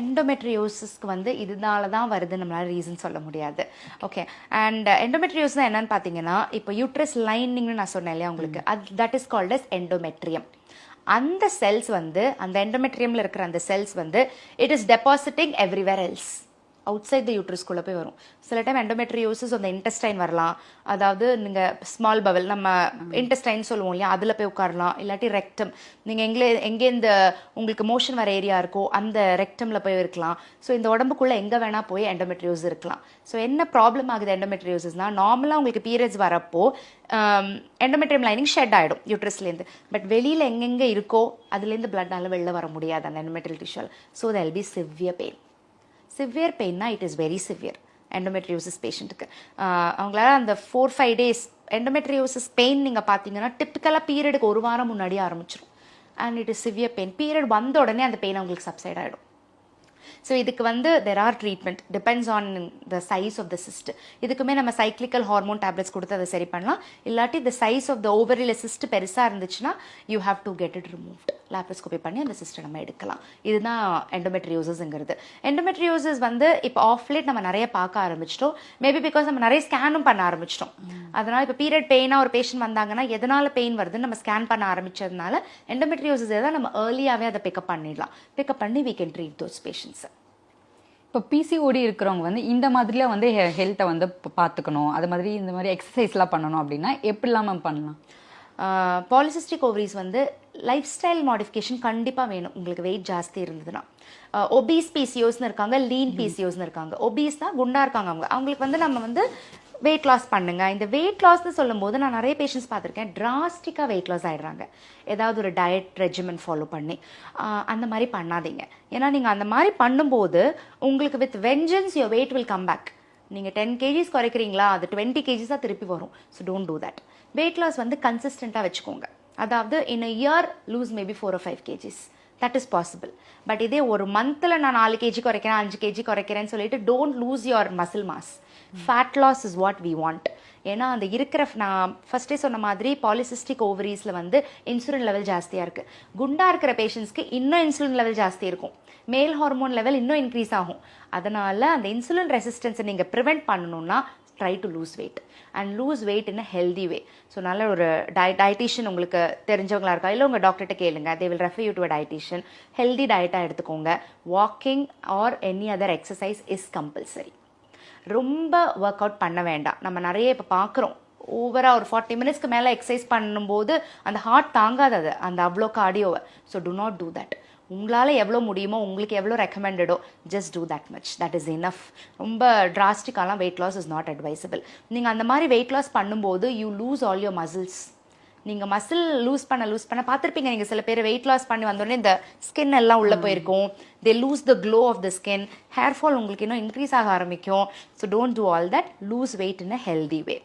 எண்டோமெட்ரியோசிஸ்க்கு வந்து இதனால தான் வருது நம்மளால ரீசன் சொல்ல முடியாது. ஓகே அண்ட் எண்டோமெட்ரியோஸ் என்னன்னு பார்த்தீங்கன்னா இப்போ யூட்ரஸ் லைனிங்னு நான் சொன்னேன் இல்லையா உங்களுக்கு? அது that is called as endometrium அந்த செல்ஸ் வந்து அந்த எண்டோமெட்ரியமில் இருக்கிற அந்த செல்ஸ் வந்து it is depositing everywhere else outside the யூட்ரஸ்குள்ளே போய் வரும். சில டைம் எண்டோமெட்ரியோசிஸ் அந்த இன்டெஸ்டைன் வரலாம். அதாவது நீங்கள் ஸ்மால் பவல் நம்ம இன்டெஸ்டைன் சொல்லுவோம் இல்லையா அதில் போய் உட்காரலாம். இல்லாட்டி ரெக்டம் நீங்கள் எங்கே எங்கே இந்த உங்களுக்கு மோஷன் வர ஏரியா இருக்கோ அந்த ரெக்டமில் போய் இருக்கலாம். ஸோ இந்த உடம்புக்குள்ளே எங்கே வேணால் போய் எண்டோமெட்ரியோஸ் இருக்கலாம். ஸோ என்ன ப்ராப்ளம் ஆகுது எண்டோமெட்ரியோசிஸ்னால் நார்மலாக உங்களுக்கு பீரியட்ஸ் வரப்போ எண்டோமெட்ரியம் லைனிங் ஷெட் ஆகிடும் யூட்ரஸ்லேருந்து பட் வெளியில் எங்கெங்கே இருக்கோ அதுலேருந்து பிளட்னால வெளில வர முடியாது அந்த endometrial டிஷ்யூல் so they'll be severe pain severe பெயின்னா it is very severe endometriosis பேஷண்ட்டுக்கு அவங்களால அந்த four five days endometriosis pain நீங்கள் பார்த்தீங்கன்னா டிப்பிக்கலாக பீரியடுக்கு ஒரு வாரம் முன்னாடியே ஆரம்பிச்சிடும் and it is severe pain period வந்த உடனே அந்த பெயின் அவங்களுக்கு சப்சைட் ஆகிடும் ஸோ இதுக்கு வந்து there are treatment depends on the size of the cyst இதுக்குமே நம்ம சைக்ளிக்கல் ஹார்மோன் டேப்லெட்ஸ் கொடுத்து அதை சரி பண்ணலாம். இல்லாட்டி த சைஸ் ஆஃப் த ஓவரியில் சிஸ்ட் பெருசாக இருந்துச்சுன்னா you have to get it removed laparoscopy பண்ணி அந்த சிஸ்டர் நம்ம எடுக்கலாம். இதுதான் எண்டோமெட்ரியோசஸ்ங்கிறது எண்டோமெட்ரியோசஸ் வந்து இப்போ ஆஃப்லேட் நம்ம நிறைய பார்க்க ஆரம்பிச்சிட்டோம். மேபி பிகாஸ் நம்ம நிறைய ஸ்கேனும் பண்ண ஆரம்பிச்சிட்டோம். அதனால் இப்போ பீரியட் பெயினாக ஒரு பேஷண்ட் வந்தாங்கன்னா எதனால் பெயின் வருதுன்னு நம்ம ஸ்கேன் பண்ண ஆரம்பிச்சதுனால எண்டோமெட்ரியோசஸ் தான் நம்ம ஏர்லியாகவே அதை பிக்கப் பண்ணிடலாம். பிக்கப் பண்ணி we கேன் ட்ரீட் தோஸ் பேஷண்ட்ஸை இப்போ பிசிஓடி இருக்கிறவங்க வந்து இந்த மாதிரிலாம் வந்து ஹெல்த்தை வந்து பார்த்துக்கணும். அது மாதிரி இந்த மாதிரி எக்ஸசைஸ்லாம் பண்ணணும் அப்படின்னா எப்படிலாம் மேம் பண்ணலாம்? பாலிசிஸ்டிக் ஓவரிஸ் வந்து லைஃப் ஸ்டைல் மாடிஃபிகேஷன் கண்டிப்பாக வேணும். உங்களுக்கு வெயிட் ஜாஸ்தி இருந்ததுன்னா. ஒபீஸ் பிசிஓஸ்னு இருக்காங்க லீன் பிசிஓஸ்னு இருக்காங்க. ஒபீஸ்னா குண்டா இருக்காங்க அவங்க. அவங்களுக்கு வந்து நம்ம வந்து வெயிட் லாஸ் பண்ணுங்க. இந்த வெயிட் லாஸ்னு சொல்லும்போது நான் நிறைய பேஷண்ட்ஸ் பார்த்துருக்கேன். டிராஸ்டிக்காக வெயிட் லாஸ் ஆயிடுறாங்க. ஏதாவது ஒரு டயட் ரெஜிமெண்ட் ஃபாலோ பண்ணி. அந்த மாதிரி பண்ணாதீங்க. ஏன்னா நீங்கள் அந்த மாதிரி பண்ணும்போது உங்களுக்கு with vengeance your weight will come back நீங்கள் டென் கேஜிஸ் குறைக்கிறீங்களா அது டுவெண்ட்டி கேஜிஸாக திருப்பி வரும். So don't do that weight loss வந்து கன்சிஸ்டண்ட்டாக வச்சுக்கோங்க. அதாவது in a year lose maybe four or five KGs that is possible but இதே ஒரு மந்தில் நான் நாலு கேஜி குறைக்கிறேன் அஞ்சு கேஜி குறைக்கிறேன்னு சொல்லிட்டு don't lose your muscle mass fat loss is what we want ஏன்னா அந்த இருக்கிற நான் ஃபஸ்ட்டே சொன்ன மாதிரி பாலிசிஸ்டிக் ஓவரீஸில் வந்து இன்சுலின் லெவல் ஜாஸ்தியாக இருக்குது குண்டாக இருக்கிற பேஷண்ட்ஸ்க்கு இன்னும் இன்சுலின் லெவல் ஜாஸ்தி இருக்கும். மேல் ஹார்மோன் லெவல் இன்னும் இன்க்ரீஸ் ஆகும். அதனால அந்த இன்சுலின் ரெசிஸ்டன்ஸை நீங்கள் ப்ரிவெண்ட் பண்ணணும்னா try to lose weight and lose weight in a healthy way so நல்ல ஒரு டய டயட்டிஷியன் உங்களுக்கு தெரிஞ்சவங்களா இருக்கா? இல்லை உங்கள் டாக்டர்கிட்ட கேளுங்க. They will refer you to a dietitian healthy டயட்டாக எடுத்துக்கோங்க. Walking or any other exercise is compulsory ரொம்ப ஒர்க் அவுட் பண்ண வேண்டாம். நம்ம நிறைய இப்போ பார்க்குறோம் ஓவராக ஒரு ஃபார்ட்டி மினிட்ஸ்க்கு மேலே எக்ஸசைஸ் பண்ணும்போது அந்த ஹார்ட் தாங்காது அது. அந்த அவ்வளோ கார்டியோவை so do not do that உங்களால் எவ்வளோ முடியுமோ உங்களுக்கு எவ்வளோ ரெக்கமெண்டடோ just do that much that is enough ரொம்ப டிராஸ்டிக்காலாம் weight loss is not advisable நீங்கள் அந்த மாதிரி வெயிட் லாஸ் பண்ணும்போது you lose all your muscles நீங்கள் மசில் லூஸ் பண்ண லூஸ் பண்ண பார்த்துருப்பீங்க நீங்கள் சில பேர் வெயிட் லாஸ் பண்ணி வந்தோடனே இந்த ஸ்கின் எல்லாம் உள்ளே போயிருக்கும். They lose the glow of the skin hair fall உங்களுக்கு இன்னும் இன்க்ரீஸ் ஆக ஆரம்பிக்கும். So don't do all that lose weight in a healthy way